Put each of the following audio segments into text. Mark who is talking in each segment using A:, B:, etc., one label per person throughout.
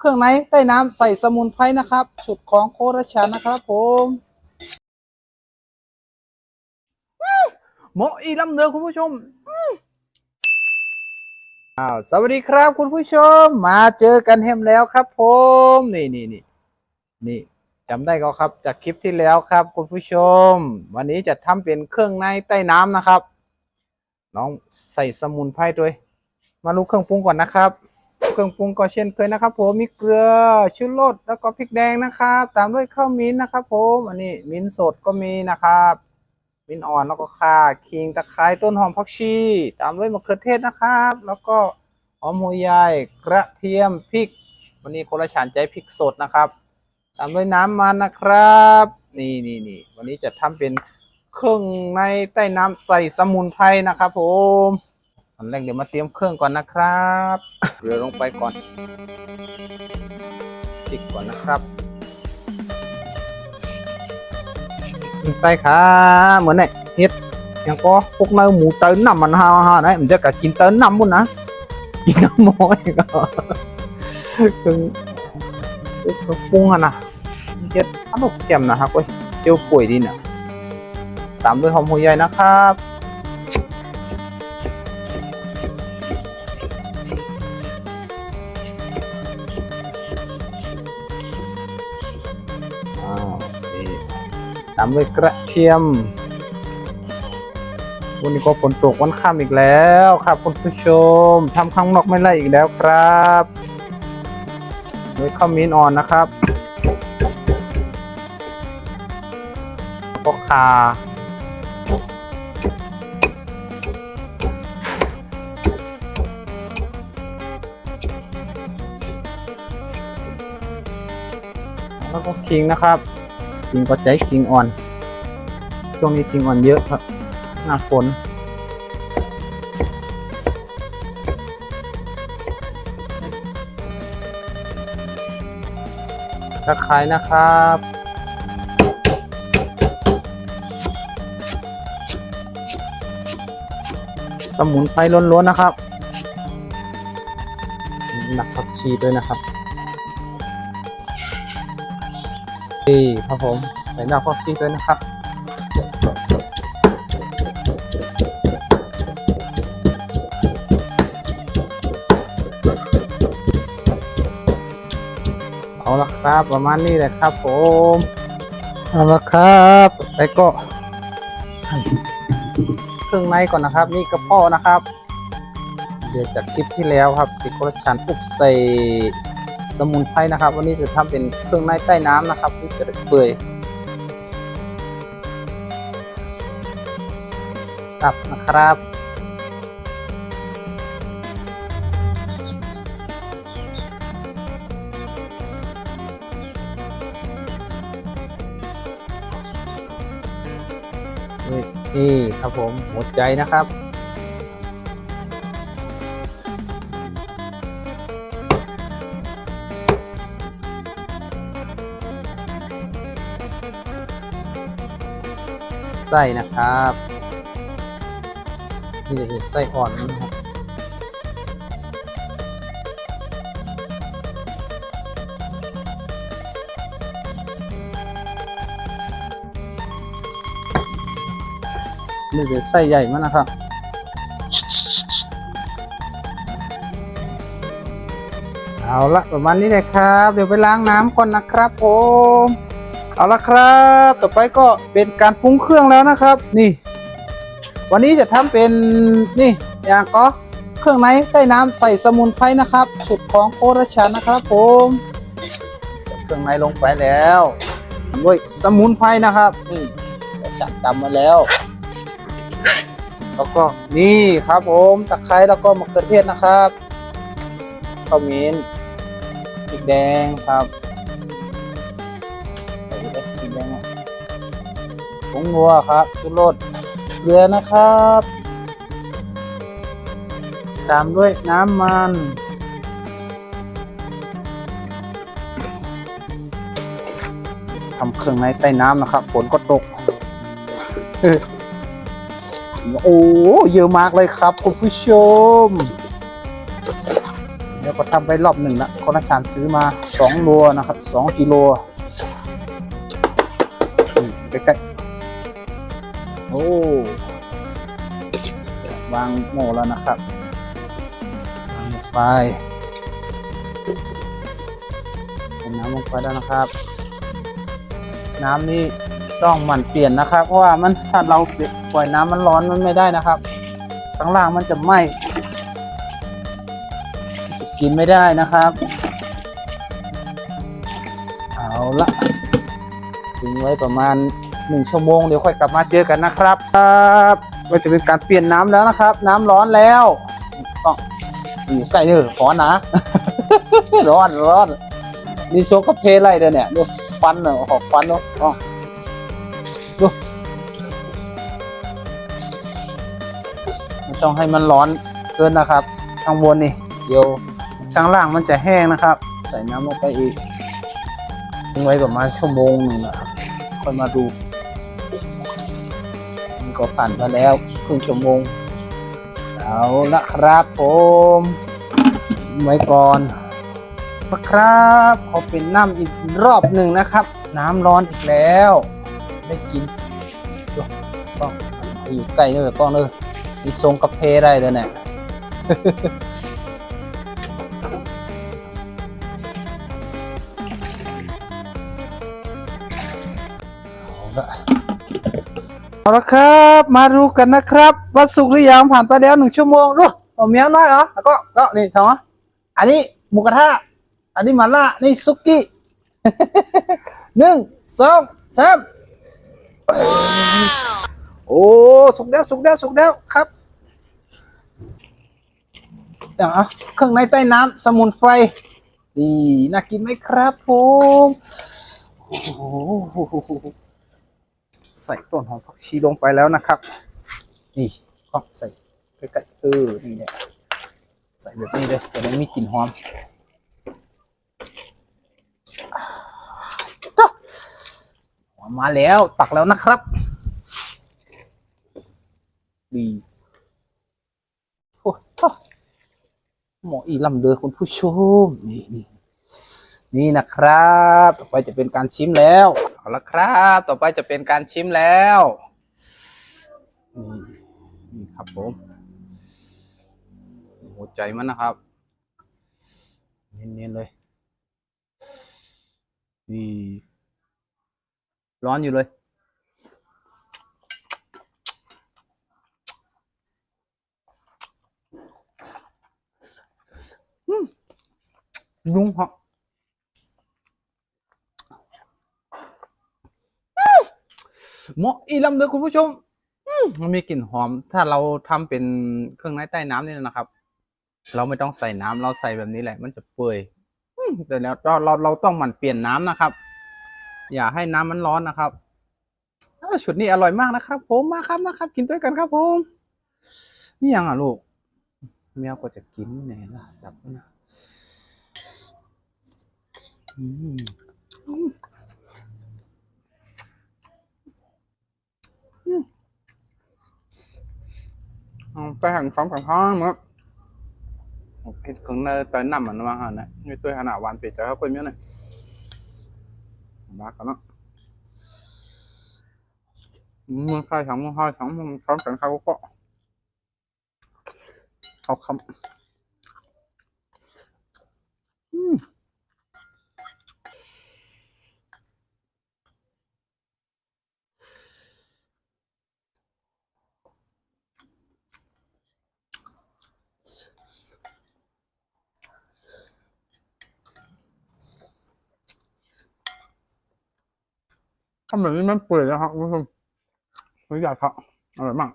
A: เครื่องในใต้น้ำใส่สมุนไพรนะครับสูตรของโคราชานะครับผมเหมาะอีลำเนือคุณผู้ชมอ้าวสวัสดีครับคุณผู้ชม มาเจอกันแฮมแล้วครับ ผมนี่นี่นี่นี่จำได้ก็ครับจากคลิปที่แล้วครับ คุณผู้ชม วันนี้จะทำเป็นเครื่องในใต้น้ำนะครับน้องใส่สมุนไพรด้วย มารู้เครื่องปรุงก่อนนะครับ เครื่องปรุงก็เช่นเคยนะครับ ผมมีเกลือชูรสแล้วก็พริกแดงนะครับ ตามด้วยข้าวมิ้นนะครับ ผมอันนี้มิ้นสดก็มีนะครับมิ้นอ่อนแล้วก็ข่าขิงตะไคร้ต้นหอมผักชี ตามด้วยมะเขือเทศนะครับ แล้วก็หอมหัวใหญ่กระเทียมพริก วันนี้คนละฉานใจพริกสดนะครับ ตามด้วยน้ำมันนะครับ นี่นี่นี่วันนี้จะทำเป็นเครื่องในใต้น้ำใส่สมุนไพรนะครับ ผม อันแรกเดี๋ยวมาเตรียมเครื่องก่อนนะครับเกลือลงไปก่อนพริกก่อนนะครับไปค่ะเหมือนเนี่ยเฮ็ดย่างก็พวกเนื้อหมูเติ้นน้ำมันฮาฮาได้มันจะกักินเติ้นน้ำมุนนะกินน้ำมอยก็คือคือปรุงอะนะเฮ็ดขนมเค็มนะครับเว้ยเจียวป่วยดีเนี่ยตามด้วยหอมหัวใหญ่นะครับ ตามด้วยกระเทียม วันนี้ก็ฝนตกวันค่ำอีกแล้วครับคุณผู้ชมทำข้างนอกไม่ไล่อีกแล้วครับด้วยข้าวมิ้นอ่อนนะครับก็คาแล้วก็คิงนะครับ คิงก็ใจคิงอ่อน ช่วงนี้คิงอ่อนเยอะครับ หน้าฝนตะไคร้นะครับสมุนไพรล้วนๆนะครับ หนักผักชีด้วยนะครับ นี่ครับผมใส่หนักผักชีด้วยนะครับเอาละครับประมาณนี้แหละครับผมเอาละครับแล้วก็หั่นเครื่องในก่อนนะครับ นี่กระเพาะนะครับ เดี๋ยวจากคลิปที่แล้วครับติโครชันอุบใส่ สมุนไพรนะครับ วันนี้จะทำเป็นเครื่องในใต้น้ำนะครับที่จะเปื่อยตับนะครับ นี่ครับผมหมดใจนะครับ ไส้นะครับนี่จะเป็นไส้อ่อนนะครับนี่เป็นไส้ใหญ่มากนะครับเอาละประมาณนี้เลยครับ เดี๋ยวไปล้างน้ำก่อนนะครับผม เอาละครับ ต่อไปก็เป็นการปรุงเครื่องแล้วนะครับ นี่ วันนี้จะทำเป็นนี่อย่างก็เครื่องในใต้น้ำใส่สมุนไพรนะครับสูตรของโคราชานะครับผมใส่เครื่องในลงไปแล้วด้วยสมุนไพรนะครับนี่กระชันตำมาแล้ว แล้วก็นี่ครับผมตะไคร้แล้วก็มะเขือเทศนะครับข้าวมิ้นพริกแดงครับ ผงนัวครับชูรสเกลือนะครับ ตามด้วยน้ำมันทำเครื่องในใต้น้ำนะครับฝนก็ตก โอ้เยอะมากเลยครับคุณผู้ชมแล้วก็ทำไปรอบหนึ่งละคนละชานซื้อมาสองโลนะครับสองกิโลใกล้ๆ อ้วางโม่แล้วนะครับวางลงไปใส่น้ำลงไปแล้วนะครับ น้ำนี่ต้องหมั่นเปลี่ยนนะครับ เพราะว่ามันถ้าเราปล่อยน้ำมันร้อนมันไม่ได้นะครับข้างล่างมันจะไหม้กินไม่ได้นะครับ เอาละทิ้งไว้ประมาณ หนึ่งชั่วโมงเดี๋ยวค่อยกลับมาเจอกันนะครับครับก็จะเป็นการเปลี่ยนน้ำแล้วนะครับ น้ำร้อนแล้วต้องอยู่ใกล้เด้อขอนะร้อนร้อนนี่โซก็เพลไรเด้อเนี่ยดูฟันเนาะออกฟันเนาะดูไม่ต้องให้มันร้อนเกินนะครับข้างบนนี่เดี๋ยวข้างล่างมันจะแห้งนะครับ ใส่น้ำลงไปอีกทิ้งไว้ประมาณชั่วโมงหนึ่งนะครับค่อยมาดู ก็ผ่านมาแล้วครึ่งชั่วโมง เอาละครับผมไว้ก่อนนะครับขอเป็นน้ำอีกรอบหนึ่งนะครับ น้ำร้อนอีกแล้ว ได้กินกล้องอยู่ใกล้เลยกล้องเลยมีทรงกระเพได้เลยเนี่ยเอาละ เอาละครับ มาดูกันนะครับว่าสุกหรือยังผ่านไปแล้วหนึ่งชั่วโมงดูเอาเมียน้อยเหรอแล้วก็ก็นี่สองอันนี้หมูกระทะอันนี้หมาล่านี่ซุกี้หนึ่งสองสามโอ้สุกแล้วสุกแล้วสุกแล้วครับอย่างอะเครื่องในใต้น้ำสมุนไพรนี่น่ากินไหมครับผมโอ้โห ใส่ต้นหอมผักชีลงไปแล้วนะครับ นี่ก็ใส่ใกล้ๆเออนี่เนี่ยใส่แบบนี้เลยจะได้มีกลิ่นหอมหอมมาแล้วตักแล้วนะครับดีโอ้หมออีลำเดือคุณผู้ชมนี่นี่ นี่นะครับ ต่อไปจะเป็นการชิมแล้วเอาละครับ ต่อไปจะเป็นการชิมแล้วนี่นี่ครับผมหัวใจมันนะครับเนียนๆเลยนี่ร้อนอยู่เลยอืมยุงเหรอ เหมาะอีลำเลยคุณผู้ชมมันมีกลิ่นหอม ถ้าเราทำเป็นเครื่องในใต้น้ำนี่นะครับ เราไม่ต้องใส่น้ำเราใส่แบบนี้แหละ มันจะเปื่อยแต่แล้วเราเราเราต้องหมั่นเปลี่ยนน้ำนะครับ อย่าให้น้ำมันร้อนนะครับชุดนี้อร่อยมากนะครับ ผมมาครับมาครับ กินด้วยกันครับผมนี่ยังอะลูกแมวก็จะกินแน่ะจับไว้นะอืม tôi hàng phóng phẳng hoa nữa cái cứng nơi tới nằm mà nó mang hả này như tôi hà nào hoàn bị trái quên miếng này bác có nó Ừm, khai sống khai sống sống chẳng khai có không không ำแบบนี้มันเปื่อยแล้วครับคุณผู้ชมไม่อยากครับอร่อยมาก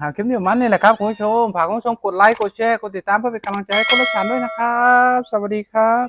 A: หากคลิปนี้มันนี่แหละครับคุณผู้ชมฝากคุณผู้ชมกดไลค์กดแชร์กดติดตามเพื่อเป็นกำลังใจให้คนละชานด้วยนะครับ สวัสดีครับ